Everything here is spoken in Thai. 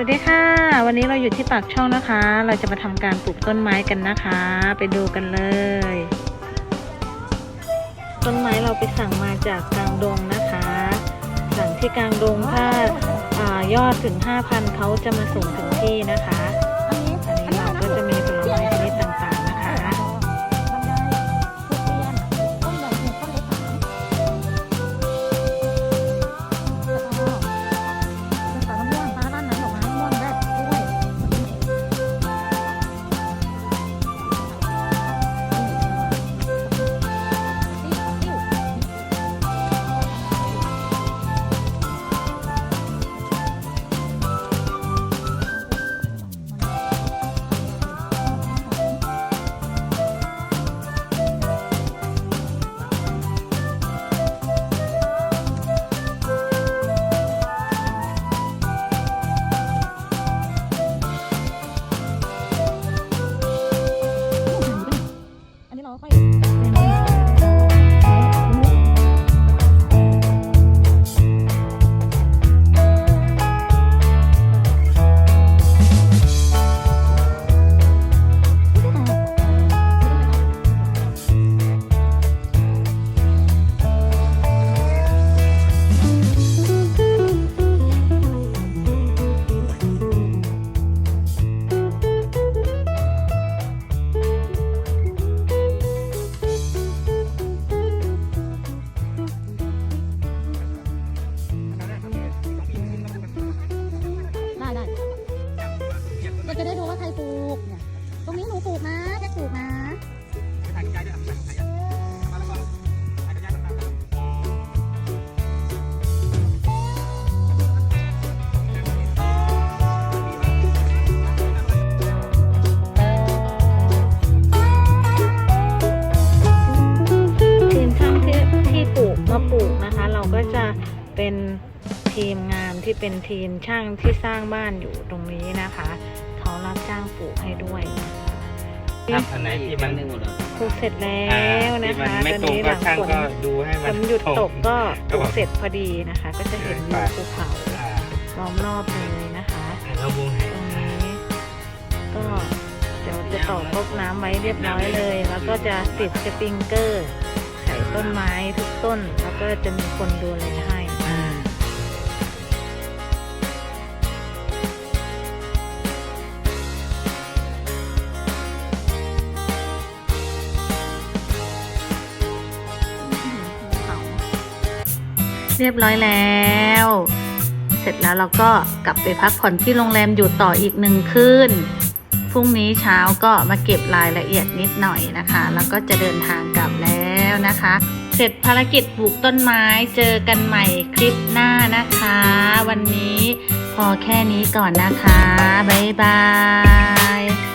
สวัสดีค่ะ วันนี้เราอยู่ที่ปากช่องนะคะ เราจะมาทำการปลูกต้นไม้กันนะคะ ไปดูกันเลย ต้นไม้เราไปสั่งมาจากกลางดงนะคะสั่งที่กลางดงถ้าอายอดถึง 5,000เขาจะมาส่งถึงที่นะคะ เราจะได้ดูว่าใครปลูกเนี่ยตรงนี้หนูปลูกนะแค่ปลูกนะทีมช่างที่ที่ปลูกมาปลูกนะคะ เราก็จะเป็นทีมงานที่เป็นทีมช่างที่สร้างบ้านอยู่ตรงนี้นะคะ เขารับจ้างปลูกให้ด้วยนะคะครับอันไหนที่มันปลูกเสร็จแล้อ่าวนะที่มันคะไม่ตอนตรงนี้หก็ลังช่างฝนก็ดูให้ฝมันนหยุดตกก็ปก็ลูบกอกเสร็จพอดีนะคะ ก็จะเห็นวิวภูเขาอ่าล้อมรอบเลยนะคะแล้ววงไหตรงนี้ก็เดี๋ยวจะต่อก๊อกน้ำไว้เรียบร้อยเลย แล้วก็จะติดสปริงเกอร์ใส่ต้นไม้ทุกต้น แล้วก็จะมีคนดูแลให้ เรียบร้อยแล้ว เสร็จแล้วเราก็กลับไปพักผ่อนที่โรงแรมอยู่ต่ออีกหนึ่งคืนพรุ่งนี้เช้าก็มาเก็บรายละเอียดนิดหน่อยนะคะ แล้วก็จะเดินทางกลับแล้วนะคะ เสร็จภารกิจปลูกต้นไม้เจอกันใหม่คลิปหน้านะคะ วันนี้พอแค่นี้ก่อนนะคะ บ๊ายบาย